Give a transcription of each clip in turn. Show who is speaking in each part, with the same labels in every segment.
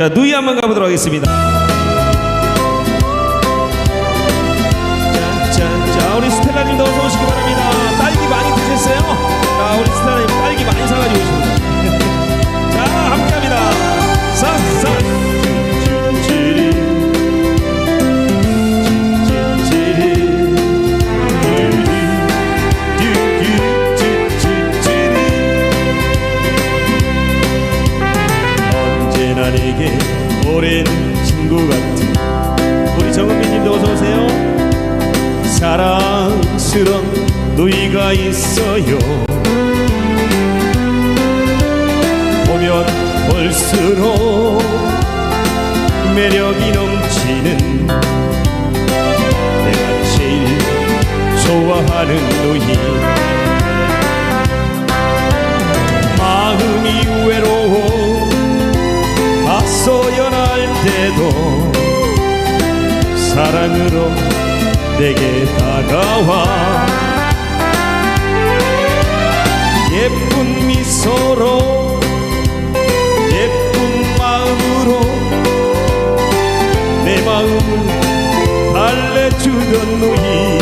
Speaker 1: 자, 누이 한번 가보도록 하겠습니다. 우리 정은미님도 어서 오세요. 사랑스런 누이가 있어요. 보면 볼수록 매력이 넘치는 내가 제일 좋아하는 누이 사랑으로 내게 다가와. 예쁜 미소로 예쁜 마음으로 내 마음을 달래주던 누이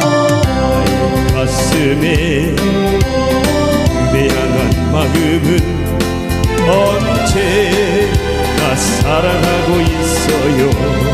Speaker 1: 나의 가슴에 향한 마음은 언제나 사랑하고 있어요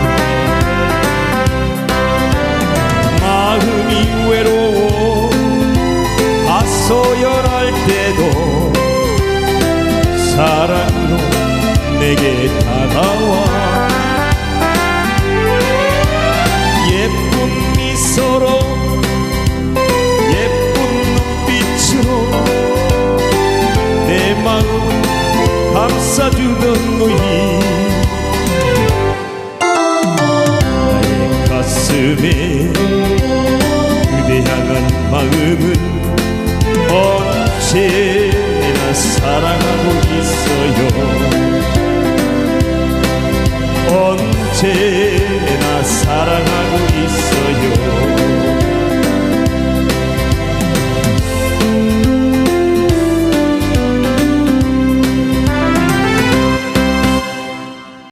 Speaker 1: 때도 사랑으로 내게 다가와. 예쁜 미소로 예쁜 눈빛으로 내 마음 감싸주던 누이 나의 가슴에 그대 향한 마음은 언제나 사랑하고 있어요. 언제나 사랑하고